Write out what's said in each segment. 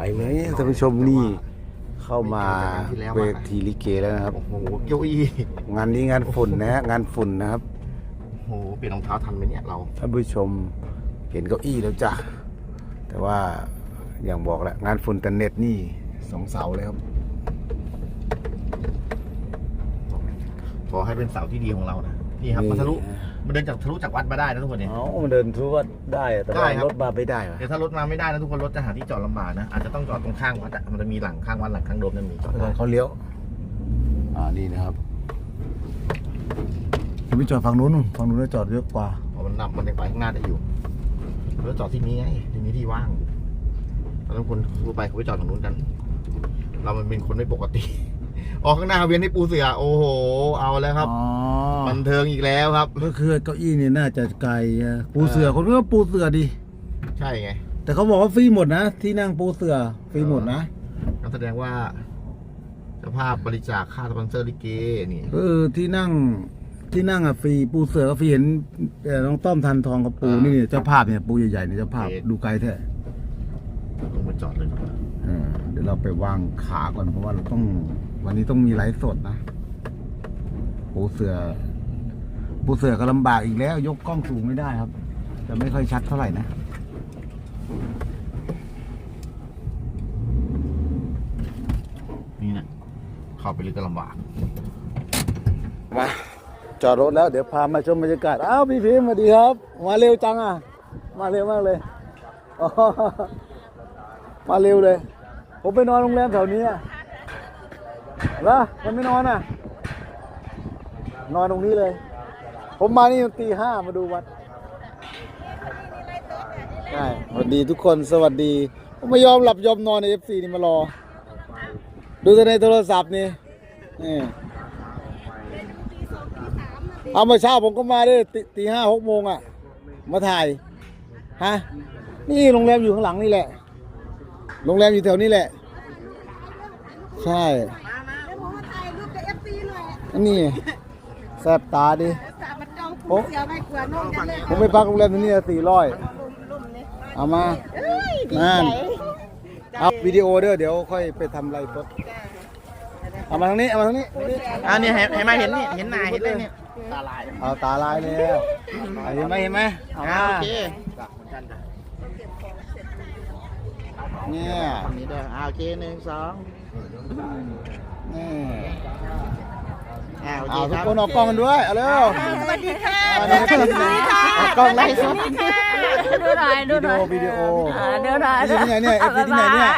ไปเลยท่านผู้ชมนี่เข้ามาเวทีลิเกแล้วนะครับ โอ้โหเก้าอี้งานนี้งานฝุ่นนะฮะงานฝุ่นนะครับโอ้โหเปลี่ยนรองเท้าทันไหมเนี่ยเรา ท่านผู้ชมเห็นเก้าอี้แล้วจ้ะแต่ว่าอย่างบอกแหละงานฝุ่นแต่เน็ตนี่สองเสาเลยครับขอให้เป็นเสาที่ดีของเรานะนี่ครับมันทะลุ มันเดินจากทะลุจากวัดมาได้นะทุกคนเนี่ยเอามันเดินทุกว่าได้อะแต่ได้ว่าครับ รถมาไม่ได้วะเดี๋ยวถ้ารถมาไม่ได้นะทุกคนรถจะหาที่จอดลำบากนะอาจจะต้องจอดตรงข้างวัดอะมันจะมีหลังข้างวัดหลังข้างโดมนั่นมีจอดตได้อนเขาเลี้ยวอ่านี่นะครับคุณไปจอดฝั่งนู้นนู่นฝั่งนู้นจะจอดเยอะกว่าเพราะมันนำมันยังไปข้างหน้าได้อยู่รถจอดที่นี้ไงที่นี้ที่ว่างแล้วทุกคนทั่วไปเขาไปจอดตรงนู้นกัน เรามันเป็นคนไม่ปกติ ออกข้างหน้าเวียนให้ปูเสือ โอ้โห เอาแล้วครับ อ๋อบันเทิงอีกแล้วครับ ก็คือเก้าอี้นี่น่าจะไกลอะปูเสือคนก็ปูเสือดี ใช่ไง แต่เขาบอกว่าฟรีหมดนะ ที่นั่งปูเสือฟรีหมดนะก็แสดงว่าเจ้าภาพบริจาคค่าสปอนเซอร์ลิเกนี่ เออที่นั่งที่นั่งอะฟรีปูเสือก็ฟรีเห็นเอ่อน้องต้อมทันทองกับปูนี่เนี่ยเจ้าภาพเนี่ยปูใหญ่ๆเนี่ยเจ้าภาพดูไกลแท้ลงมาจอดเลยดีกว่าเออเดี๋ยวเราไปวางขาก่อนเพราะว่าเราต้อง วันนี้ต้องมีไลฟ์สดนะปูเสือปูเสือก็ลำบากอีกแล้ว ยกกล้องสูงไม่ได้ครับ จะไม่ค่อยชัดเท่าไหร่นะนี่นะเข้าไปลึกก็ลำบากมาจอดรถแล้ว เดี๋ยวพามาชมบรรยากาศอ้าวพี่พิมพ์สวัสดีครับ มาเร็วจังอะ มาเร็วมากเลย มาเร็วเลย ผมไปนอนโรงแรมแถวนี้อะแล้วมันไม่นอนอะ นอนตรงนี้เลย ผมมานี่ตีห้ามาดูวัดใช่สวัสดีทุกคนสวัสดีผมไม่ยอมหลับยอมนอนในเอฟซีนี่มารอ ดูแต่ในโทรศัพท์นี่นี่เอาเมื่อเช้าผมก็มาด้วยตีตีห้าหกโมงอะ มาถ่ายฮะนี่โรงแรมอยู่ข้างหลังนี่แหละ โรงแรมอยู่แถวนี้แหละ ใช่แล้วผมมาถ่ายรูปกับเอฟซีหน่อยอันนี้แซบตาดิ สามันจองผูเสียไม่กลัวน้องกันเลยผมไปพักโรงแรมที่นี่สี่ร้อยลุ่มๆนี่เอามา เอ้ยดีนั่นใจอัพวิดีโอเด้อเดี๋ยวค่อยไปทำไลฟ์สดเอามาทางนี้ เอามาทางนี้อ่านี่เห็นไหมเห็นนี่ เห็นหน้าเห็นเลยเนี่ยตาลายเอาตาลายแล้วเอาเห็นไหมเห็นไหมเอามาโอเคเนี่ย ฝั่งนี้ด้วยอ่าโอเคหนึ่งสอง นี่อ่าโอเคเอาคทุกรับคนออกกล้องกันด้วยเอาเร็วสวัสดีค่ะเอาเดี๋ยวไปที่ไหนออกกล้องไลฟ์สดดูหน่อยดูวิหดีน่โออยวิดีโออ่าดูหน่อยที่ไหนเนี่ยเอฟซีที่ไหนเนี่ย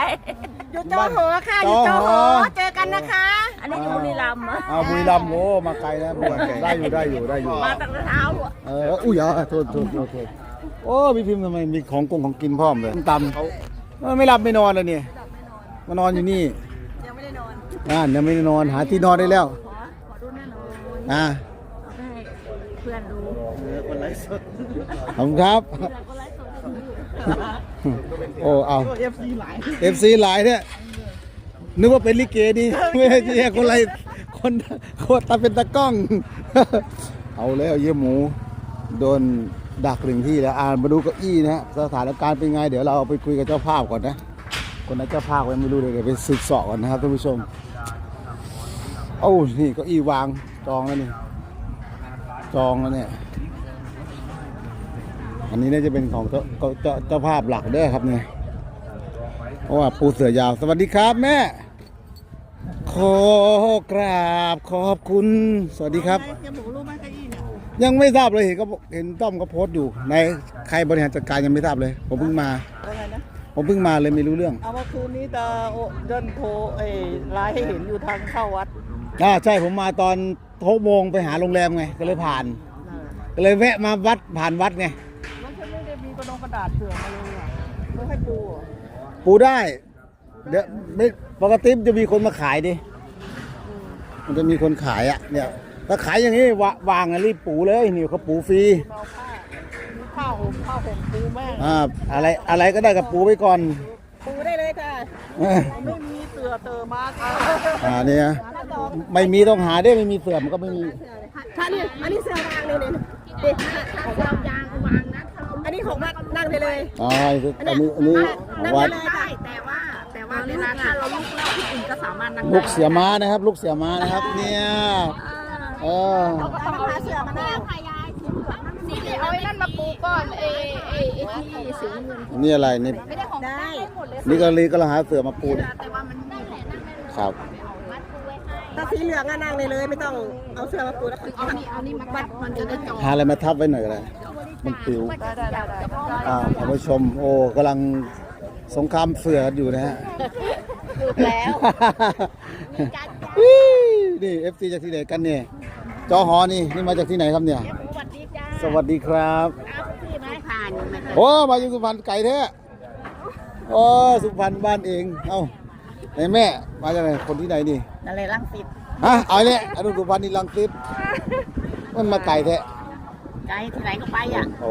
อยู่โจโหค่ะอยู่โจโหเจอกันนะคะ อันนี้อยู่บุรีรัมย์อะเอาบุรีรัมย์โอ้มาไกลแล้วบุรีรัมย์ได้อยู่ได้อยู่ได้อยู่มาตั้งแต่เช้าอะเอออุ้ยอะโทษโทษโทษโทษโอ้พี่พิมพ์ทำไมมีของกงของกินพร้อมเลยตำเขาเออไม่หลับไม่นอนเลยเนี่ยมานอนอยู่นี่ยังไม่ได้ นอนอ่ายังไม่ได้นอนหาที่นอนได้แล้ว ขอขอดูแน่นอนอ่าเอาไปให้เพื่อนดูคนไลฟ์สดขอบคุณครับ เพื่อนก็ไลฟ์สดอยู่โอ้เอา เอฟซีหลายเอฟซีหลายเนี่ยนึกว่าเป็นลิเกดี ไม่ใช่คนไรคนคนตาเป็นตากล้อง เอาแล้วเยี่ยหมู โดนดักหนึ่งที่แล้วอ่านมาดูเก้าอี้นะฮะสถานการณ์เป็นไง เดี๋ยวเราเอาไปคุยกับเจ้าภาพก่อนนะ คนนั้นเจ้าภาพไว้ไม่รู้เลยเดี๋ยวไปสืบเสอบก่อนนะครับท่านผู้ชม โอ้นี่ก้าอี้วางจองแล้วนี่จองแล้วเนี่ย อันนี้น่าจะเป็นของเจ้าเจ้าเจ้าภาพหลักเด้อครับเนี่ยเพราะว่าปูเสือยาว สวัสดีครับแม่ ขอกราบขอบคุณ สวัสดีครับ ยังหมูรู้ไหมเก้าอี้เนี่ยยังไม่ทราบเลยเห็นก็เห็นต้อมก็โพสต์อยู่ในใครบริหารจัดการยังไม่ทราบเลย ผมเพิ่งมาอะไรนะ ผมเพิ่งมาเลยไม่รู้เรื่อง เอาเมื่อคืนนี้ตาโอเดินโทรเอ้ไลน์ให้เห็นอยู่ทางเข้าวัด อ่าใช่ผมมาตอนหกโมงไปหาโรงแรมไงก็เลยผ่าน ก็เลยแวะมาวัดผ่านวัดไงแล้วฉันไม่ได้มีกระดงกระดาษเผื่อมาเลยอะไม่ให้ปูอะปูได้ เดี๋ยวไม่ปกติมันจะมีคนมาขายดิมันจะมีคนขายอะเนี่ยถ้าขายอย่างนี้วะวางอะรีบปูเลยนี่เขาปูฟรีเอาผ้ามีผ้าห่มผ้าห่มปูแม่งอ่าอะไรอะไรก็ได้กับปูไปก่อนปูได้เลยค่ะเออไม่มีเสือเตอมาค่ะอ่าเนี่ย ไม่มีต้องหาได้ไม่มีเสื่อมก็ไม่มีถ้านี่อันนี้เสือวางเลยเนี่ยเด็กถ้าเสือยางวางนะอันนี้ของวัดนั่งได้เลยอ๋ออันนี้อันนี้นั่งวัได้ดเลยค่ะแต่ว่าแต่ว่าเวลาถ้าเราลุกแล้วคนอื่นก็สามารถนั่งลูกเสือม้านะครับลูกเสือม้านะครับ เนี่ยเออต้องหาเสือมานั่งสีเหลืองเอาไอ้นั่นมาปูก่อนเอเอเอที่สีน้ำเงินนี่อะไรนี่ไม่ได้ของได้นี่ก็ลีก็เราหาเสือมาปูนแต่ว่ามันมีครับ ถ้าสีเหลืองอะนั่งเลยเลย ไม่ต้องเอาเสือมาปูแล้วเอานี่เอานี่มาปัดมันจะได้จอหาอะไรมาทับไว้หน่อยก็ได้มันปิวได้ได้ได้อ่าท่านผู้ชม โอ้กำลังสงครามเสือกันอยู่นะฮะถูกแล้ว นี่เอฟซีจากที่ไหนกันเนี่ย จอหอนี่นี่มาจากที่ไหนครับเนี่ย สวัสดีจ้าสวัสดีครับพี่ไหมผ่านไหม โอ้ มาอยู่สุพรรณไก่แท้โอ้ สุพรรณบ้านเอง เอ้า ไหนแม่ มาจากไหนคนที่ไหนนี่อะไรลังสิตฮะเอาเลยอนุสุพรรณนี่ลังสิตมันมาไก่แท้ไกลที่ไหนก็ไปอะโอ้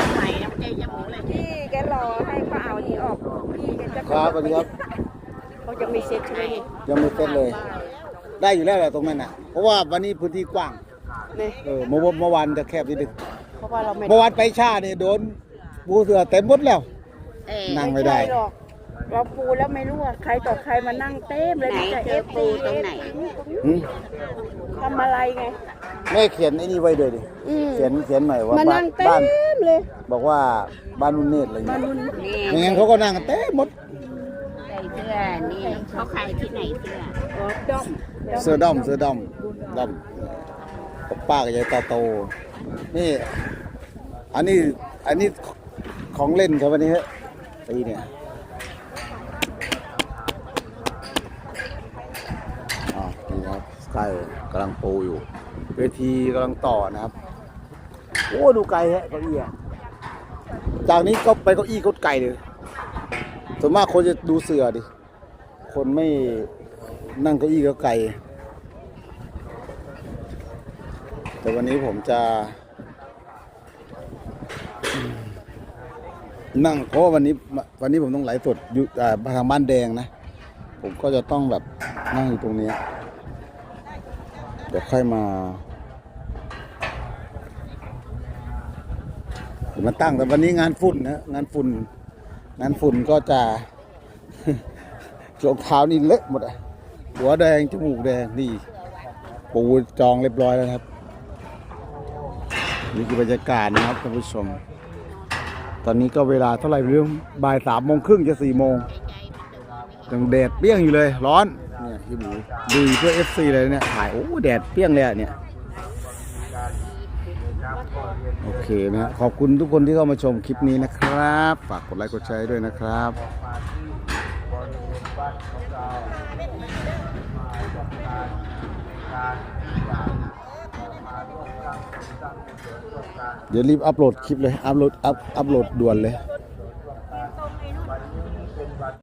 ยังไหนยังใจยังหมูเลยพี่แกรอให้เขาเอานี่ออกพี่แกจะครับสวัสดีครับเขาจะมีเซ็ตให้ยังไม่เสร็จเลย ได้อยู่แล้วแหละตรงนั้นน่ะ เพราะว่าวันนี้พื้นที่กว้างนี่เออเมื่อวันเมื่อวานจะแคบนิดนึงเพราะว่าเราไม่เมื่อวานไปชาเนี่ยโดนปูเสือเต็มหมดแล้วเออนั่งไม่ได้หรอก เราปูแล้วไม่รู้ว่าใครต่อใครมานั่งเต็มเลยไหนมีแต่เจเออฟปูตรงไหน หืมทำอะไรไง แม่เขียนไอ้นี่ไว้ด้วยดิอืม เขียนเขียนหน่อยว่ามาบ้านั่นงเต็บ้านมเลยบอกว่าบ้านนุ่นเนตรอะไรมาเงี้ยนุ่นนี่ไม่งั้นเขาก็นั่งกันเต็มหมดใส่เสื้อนี่เขาขายที่ไหนเสื้ออ๋อดอมเสื้อด้อมเสื้อด้อมด้อมกับป้ากับยายตาโต นี่ อันนี้อันนี้ของเล่นครับวันนี้ฮะตีเนี่ยอ่านี่ กายกำลังปูอยู่ เวทีกำลังต่อนะครับ โอ้ดูไกลฮะเก้าอี้จากนี้ก็ไปเก้าอี้ก็ไกลเลยส่วนมากคนจะดูเสือดิ คนไม่นั่งเก้าอี้ก็ไกล แต่วันนี้ผมจะ นั่งเพราะว่าวันนี้วันนี้ผมต้องไหลฟ์สดอยู่ทางบ้านแดงนะ ผมก็จะต้องแบบนั่งอยู่ตรงนี้ เดี๋ยวค่อยมาเดี๋ยวมาตั้งแต่วันนี้งานฝุ่นนะงานฝุ่น งานฝุ่นก็จะรองเท้านี่เละหมดอะหัวแดงจมูกแดงนี่ปูจองเรียบร้อยแล้วครับ นี่คือบรรยากาศนะครับท่านผู้ชม ตอนนี้ก็เวลาเท่าไหร่ไม่รู้บ่ายสามโมงครึ่งจะสี่โมงยังแดดเปี้ยงอยู่เลย ร้อน พี่หมูดูเพื่อ FC เลยเนี่ยถ่ายโอ้แดดเปรี้ยงเลยอะเนี่ยโอเคนะฮะขอบคุณทุกคนที่เข้ามาชมคลิปนี้นะครับ ฝากกดไลค์กดแชร์ด้วยนะครับเดี๋ยวรีบอัปโหลดคลิปเลย อัปโหลดอัพอัปโหลดด่วนเลย